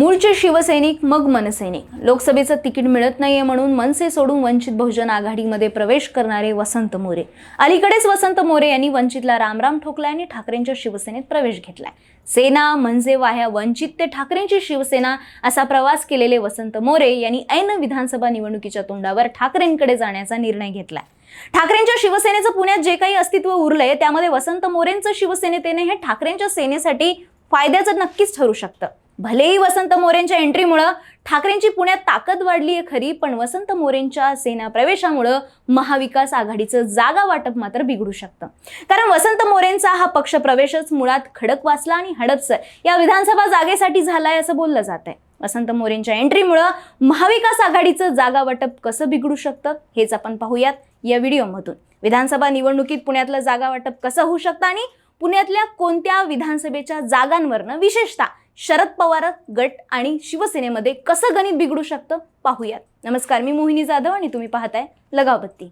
मूळचे शिवसैनिक मग मनसैनिक. लोकसभेचं तिकीट मिळत नाहीये म्हणून मनसे सोडून वंचित बहुजन आघाडीमध्ये प्रवेश करणारे वसंत मोरे. अलीकडेच वसंत मोरे यांनी वंचितला रामराम ठोकलाय आणि ठाकरेंच्या शिवसेनेत प्रवेश घेतलाय. सेना म्हणजे वाह्या वंचित ते ठाकरेंची शिवसेना असा प्रवास केलेले वसंत मोरे यांनी ऐन विधानसभा निवडणुकीच्या तोंडावर ठाकरेंकडे जाण्याचा निर्णय घेतलाय. ठाकरेंच्या शिवसेनेचं पुण्यात जे काही अस्तित्व उरलंय त्यामध्ये वसंत मोरेंचं शिवसेनेतेने हे ठाकरेंच्या सेनेसाठी फायद्याचं नक्कीच ठरू शकतं. भलेही वसंत मोरेंच्या एंट्रीमुळं ठाकरेंची पुण्यात ताकद वाढली आहे खरी पण वसंत मोरेंच्या सेना प्रवेशामुळं महाविकास आघाडीचं जागा वाटप मात्र बिघडू शकतं. कारण वसंत मोरेंचा हा पक्ष प्रवेशच मुळात खडकवासला आणि हडपसर या विधानसभा जागेसाठी झालाय असं बोललं जात आहे. वसंत मोरेंच्या एंट्रीमुळं महाविकास आघाडीचं जागा वाटप कसं बिघडू शकतं हेच आपण पाहूयात या व्हिडिओमधून. विधानसभा निवडणुकीत पुण्यातलं जागा वाटप कसं होऊ शकतं आणि पुण्यातल्या कोणत्या विधानसभेच्या जागांवरनं विशेषतः शरद पवार गट आणि शिवसेनेमध्ये कसं गणित बिघडू शकतं पाहूयात. नमस्कार मी मोहिनी जाधव आणि तुम्ही पाहताय लगावबत्ती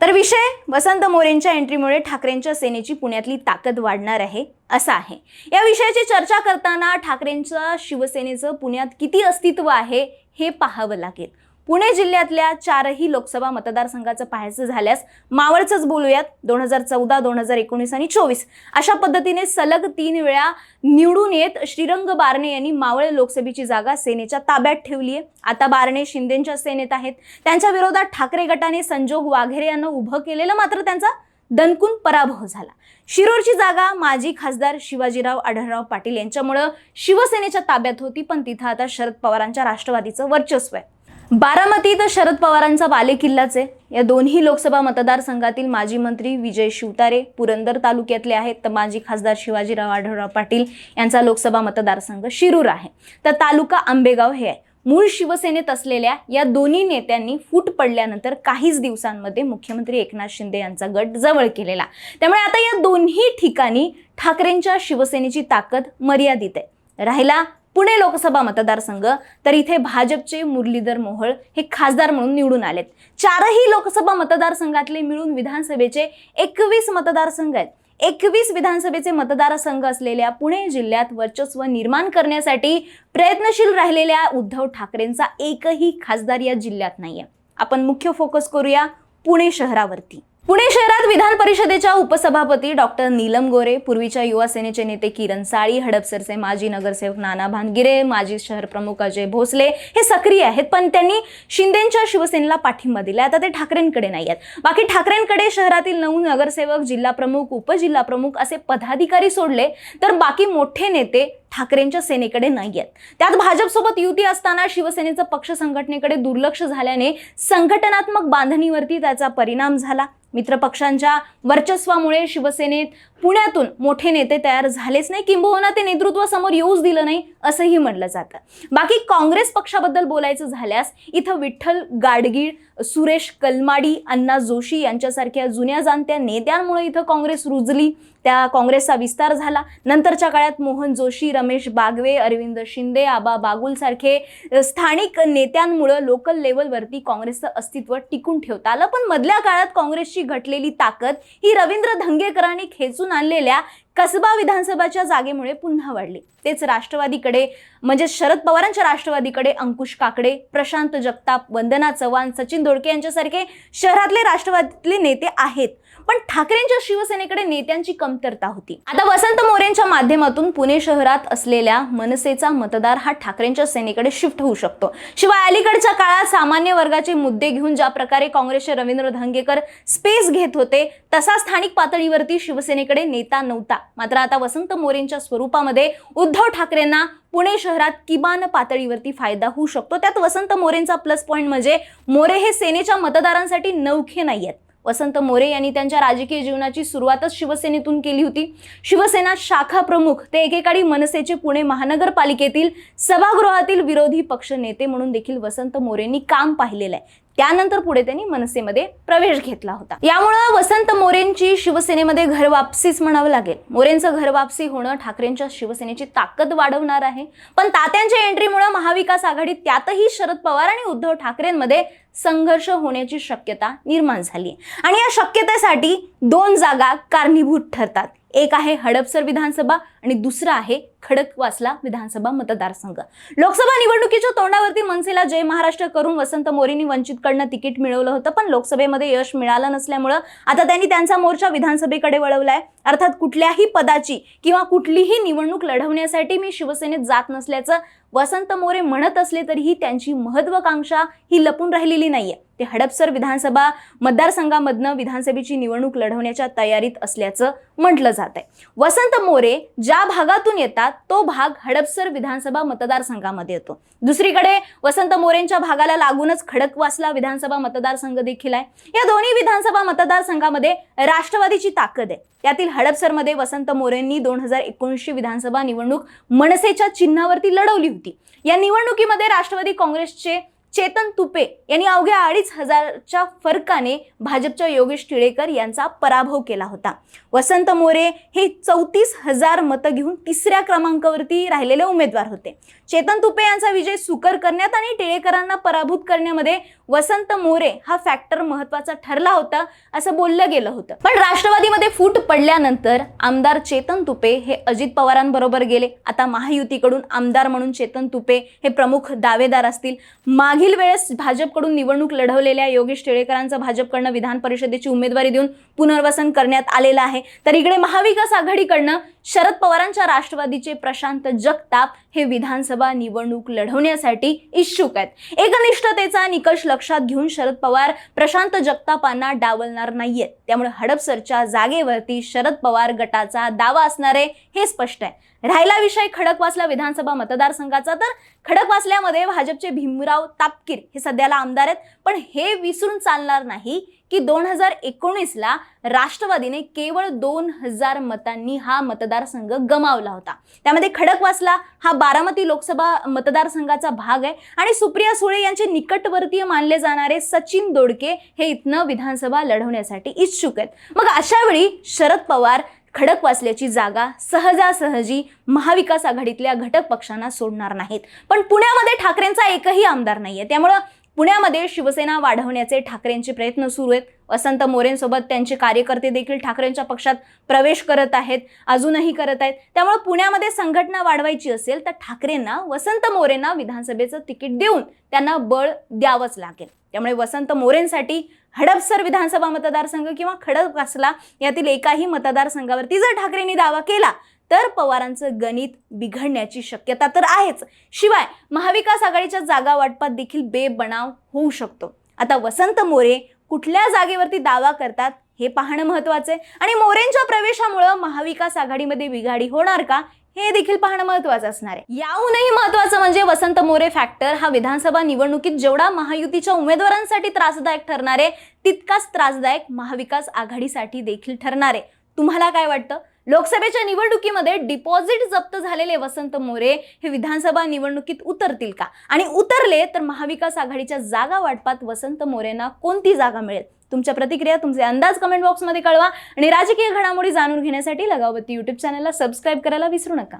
तर विषय वसंत मोरेंच्या एंट्रीमुळे ठाकरेंच्या सेनेची पुण्यातली ताकद वाढणार आहे असा आहे. या विषयाची चर्चा करताना ठाकरेंच्या शिवसेनेचं पुण्यात किती अस्तित्व आहे हे पाहावं लागेल. पुणे जिल्ह्यातल्या चारही लोकसभा मतदारसंघाचं पाहायचं झाल्यास मावळचंच बोलूयात. दोन हजार चौदा दोन हजार एकोणीस आणि चोवीस. अशा पद्धतीने सलग तीन वेळा निवडून येत श्रीरंग बारणे यांनी मावळ लोकसभेची जागा सेनेच्या ताब्यात ठेवली आहे. आता बारणे शिंदेच्या सेनेत आहेत. त्यांच्या विरोधात ठाकरे गटाने संजोग वाघेरे यांना उभं केलेलं मात्र त्यांचा दणकून पराभव झाला. शिरूरची जागा माजी खासदार शिवाजीराव आढळराव पाटील यांच्यामुळं शिवसेनेच्या ताब्यात होती पण तिथं आता शरद पवारांच्या राष्ट्रवादीचं वर्चस्व आहे. बारामती तर शरद पवारांचा बालेकिल्लाचे या दोन्ही लोकसभा मतदारसंघातील माजी मंत्री विजय शिवतारे पुरंदर तालुक्यातले आहेत. तर माजी खासदार शिवाजीराव आढळराव पाटील यांचा लोकसभा मतदारसंघ शिरूर आहे. तर तालुका आंबेगाव हे आहे. मूळ शिवसेनेत असलेल्या या दोन्ही नेत्यांनी फूट पडल्यानंतर काहीच दिवसांमध्ये मुख्यमंत्री एकनाथ शिंदे यांचा गट जवळ केलेला. त्यामुळे आता या दोन्ही ठिकाणी ठाकरेंच्या शिवसेनेची ताकद मर्यादित आहे. राहिला पुणे लोकसभा मतदारसंघ तर इथे भाजपचे मुरलीधर मोहोळ हे खासदार म्हणून निवडून आलेत. चारही लोकसभा मतदारसंघातले मिळून विधानसभेचे एकवीस मतदारसंघ आहेत. एकवीस विधानसभेचे मतदारसंघ असलेल्या पुणे जिल्ह्यात वर्चस्व निर्माण करण्यासाठी प्रयत्नशील राहिलेल्या उद्धव ठाकरेंचा एकही खासदार या जिल्ह्यात नाहीये. आपण मुख्य फोकस करूया पुणे शहरावरती. पुणे शहरात विधान परिषदेच्या उपसभापती डॉक्टर नीलम गोरे पूर्वीच्या युवा सेनेचे नेते किरण साळी हडपसरचे माजी नगरसेवक नाना भानगिरे माजी शहर प्रमुख अजय भोसले हे सक्रिय आहेत पण त्यांनी शिंदेच्या शिवसेनेला पाठिंबा दिला आता ते ठाकरेंकडे नाही आहेत. बाकी ठाकरेंकडे शहरातील नऊ नगरसेवक जिल्हा प्रमुख उपजिल्हा प्रमुख असे पदाधिकारी सोडले तर बाकी मोठे नेते ठाकरेंच्या सेनेकडे नाही आहेत त्यात भाजपसोबत युती असताना शिवसेनेचं पक्ष संघटनेकडे दुर्लक्ष झाल्याने संघटनात्मक बांधणीवरती त्याचा परिणाम झाला. मित्रपक्षांच्या वर्चस्वामुळे शिवसेनेत पुण्यातून मोठे नेते तयार झालेच नाही. किंबहुना ते नेतृत्वासमोर येऊच दिलं नाही असंही म्हटलं जातं. बाकी काँग्रेस पक्षाबद्दल बोलायचं झाल्यास इथं विठ्ठल गाडगीळ सुरेश कलमाडी अण्णा जोशी यांच्यासारख्या जुन्या जाणत्या नेत्यांमुळे इथं काँग्रेस रुजली. त्या काँग्रेसचा विस्तार झाला. नंतरच्या काळात मोहन जोशी रमेश बागवे अरविंद शिंदे आबा बागुलसारखे स्थानिक नेत्यांमुळं लोकल लेवलवरती काँग्रेसचं अस्तित्व टिकून ठेवता आलं. पण मधल्या काळात काँग्रेसची घटलेली ताकद ही रवींद्र धंगेकरांनी खेचून आणलेल्या कसबा विधानसभाच्या जागेमुळे पुन्हा वाढली. तेच राष्ट्रवादीकडे म्हणजे शरद पवारांच्या राष्ट्रवादीकडे अंकुश काकडे प्रशांत जगताप वंदना चव्हाण सचिन दोडके यांच्यासारखे शहरातले राष्ट्रवादीतले नेते आहेत. पण ठाकरेंच्या शिवसेनेकडे नेत्यांची कमतरता होती. आता वसंत मोरेंच्या माध्यमातून पुणे शहरात असलेल्या मनसेचा मतदार हा ठाकरेंच्या सेनेकडे शिफ्ट होऊ शकतो. शिवाय अलीकडच्या काळात सामान्य वर्गाचे मुद्दे घेऊन ज्या प्रकारे काँग्रेसचे रवींद्र धांगेकर स्पेस घेत होते तसा स्थानिक पातळीवरती शिवसेनेकडे नेता नव्हता. मात्र आता वसंत मोरेंच्या स्वरूपामध्ये उद्धव ठाकरेंना पुणे शहरात किमान पातळीवरती फायदा होऊ शकतो. त्यात वसंत मोरेंचा प्लस पॉईंट म्हणजे मोरे हे सेनेच्या मतदारांसाठी नौखे नाही आहेत वसंत मोरे यांनी त्यांच्या राजकीय जीवनाची सुरुवातच शिवसेनेतून केली होती. शिवसेना शाखा प्रमुख ते एकेकाळी मनसेचे पुणे महानगरपालिकेतील सभागृहातील विरोधी पक्ष नेते म्हणून देखील वसंत मोरेंनी काम पाहिलेलं आहे. त्यानंतर पुढे त्यांनी मनसेमध्ये प्रवेश घेतला होता. यामुळं वसंत मोरेंची शिवसेनेमध्ये घर वापसीच म्हणावं लागेल. मोरेंचं घर वापसी होणं ठाकरेंच्या शिवसेनेची ताकद वाढवणार आहे. पण तात्यांच्या एंट्रीमुळे महाविकास आघाडीत त्यातही शरद पवार आणि उद्धव ठाकरेंमध्ये संघर्ष होण्याची शक्यता निर्माण झाली आणि या शक्यतेसाठी दोन जागा कारणीभूत ठरतात. एक आहे हडपसर विधानसभा आणि दुसरं आहे खडकवासला विधानसभा मतदारसंघ. लोकसभा निवडणुकीच्या तोंडावरती मनसेला जय महाराष्ट्र करून वसंत मोरेंनी वंचितकडनं तिकीट मिळवलं होतं पण लोकसभेमध्ये यश मिळालं नसल्यामुळं आता त्यांनी त्यांचा मोर्चा विधानसभेकडे वळवलाय. अर्थात कुठल्याही पदाची किंवा कुठलीही निवडणूक लढवण्यासाठी मी शिवसेनेत जात नसल्याचं वसंत मोरे म्हणत असले तरीही त्यांची महत्वाकांक्षा ही लपून राहिलेली नाहीये. ते हडपसर विधानसभा मतदारसंघामधनं विधानसभेची निवडणूक लढवण्याच्या तयारीत असल्याचं म्हटलं जात आहे वसंत मोरे ज्या भागातून येतात तो भाग हडपसर विधानसभा मतदारसंघामध्ये येतो. दुसरीकडे वसंत मोरेंच्या भागाला लागूनच खडकवासला विधानसभा मतदारसंघ देखील आहे. या दोन्ही विधानसभा मतदारसंघामध्ये राष्ट्रवादीची ताकद आहे. त्यातील हडपसरमध्ये वसंत मोरेंनी दोन हजार एकोणीसशे विधानसभा निवडणूक मनसेच्या चिन्हावरती लढवली होती. या निवडणुकीमध्ये राष्ट्रवादी काँग्रेसचे चेतन तुपे यांनी अवघ्या अडीच हजारच्या फरकाने भाजपच्या योगेश टिळेकर यांचा पराभव केला होता. वसंत मोरे हे चौतीस हजार मतं घेऊन तिसऱ्या क्रमांकावरती राहिलेले उमेदवार होते. चेतन तुपे यांचा विजय सुकर करण्यात आणि टिळेकरांना पराभूत करण्यामध्ये वसंत मोरे हा फॅक्टर महत्त्वाचा ठरला होता असं बोललं गेलं होतं. पण राष्ट्रवादीमध्ये फूट पडल्यानंतर आमदार चेतन तुपे हे अजित पवारांबरोबर गेले. आता महायुतीकडून आमदार म्हणून चेतन तुपे हे प्रमुख दावेदार असतील. मागे मागील वेळेस भाजपकडून निवडणूक लढवलेल्या योगेश टिळेकरांचं भाजपकडनं विधान परिषदेची उमेदवारी देऊन पुनर्वसन करण्यात आलेलं आहे. तर इकडे महाविकास आघाडीकडनं शरद पवारांच्या राष्ट्रवादीचे प्रशांत जगताप हे विधानसभा निवडणूक लढवण्यासाठी इच्छुक आहेत. एकनिष्ठतेचा निकष लक्षात घेऊन शरद पवार प्रशांत जगतापांना डावलणार नाहीयेत. त्यामुळे हडपसरच्या जागेवरती शरद पवार गटाचा दावा असणार आहे हे स्पष्ट आहे. राहिला विषय खडकवासला विधानसभा मतदारसंघाचा तर खडकवासल्यामध्ये भाजपचे भीमराव तापकीर हे सध्याला आमदार आहेत. पण हे विसरून चालणार नाही. की दोन हजार एकोणीसला राष्ट्रवादीने केवळ दोन हजार मतांनी हा मतदारसंघ गमावला होता. त्यामध्ये खडकवासला हा बारामती लोकसभा मतदारसंघाचा भाग आहे. आणि सुप्रिया सुळे यांचे निकटवर्तीय मानले जाणारे सचिन दोडके हे इथनं विधानसभा लढवण्यासाठी इच्छुक आहेत. मग अशा वेळी शरद पवार खडकवासल्याची जागा सहजासहजी महाविकास आघाडीतल्या घटक पक्षांना सोडणार नाहीत. पण पुण्यामध्ये ठाकरेंचा एकही आमदार नाहीये. त्यामुळं पुण्यामध्ये शिवसेना वाढवण्याचे ठाकरेंचे प्रयत्न सुरू आहेत. वसंत मोरेंसोबत त्यांचे कार्यकर्ते देखील ठाकरेंच्या पक्षात प्रवेश करत आहेत अजूनही करत आहेत. त्यामुळे पुण्यामध्ये संघटना वाढवायची असेल तर ठाकरेंना वसंत मोरेंना विधानसभेचं तिकीट देऊन त्यांना बळ द्यावंच लागेल. त्यामुळे वसंत मोरेंसाठी हडपसर विधानसभा मतदारसंघ किंवा खडकवासला यातील एकाही मतदारसंघावरती जर ठाकरेंनी दावा केला तर पवारांचं गणित बिघडण्याची शक्यता तर आहेच. शिवाय महाविकास आघाडीच्या जागा वाटपात देखील बेबनाव होऊ शकतो. आता वसंत मोरे कुठल्या जागेवरती दावा करतात हे पाहणं महत्वाचं आहे. आणि मोरेंच्या प्रवेशामुळं महाविकास आघाडीमध्ये बिघाडी होणार का हे देखील पाहणं महत्वाचं असणार आहे. याहूनही महत्वाचं म्हणजे वसंत मोरे फॅक्टर हा विधानसभा निवडणुकीत जेवढा महायुतीच्या उमेदवारांसाठी त्रासदायक ठरणार आहे तितकाच त्रासदायक महाविकास आघाडीसाठी देखील ठरणार आहे. तुम्हाला काय वाटतं? लोकसभेच्या निवडणुकीमध्ये डिपॉझिट जप्त झालेले वसंत मोरे हे विधानसभा निवडणुकीत उतरतील का? आणि उतरले तर महाविकास आघाडीच्या जागा वाटपात वसंत मोरेंना कोणती जागा मिळेल? तुमच्या प्रतिक्रिया तुमचे अंदाज कमेंट बॉक्समध्ये कळवा. आणि राजकीय घडामोडी जाणून घेण्यासाठी लगावती युट्यूब चॅनलला सबस्क्राईब करायला विसरू नका.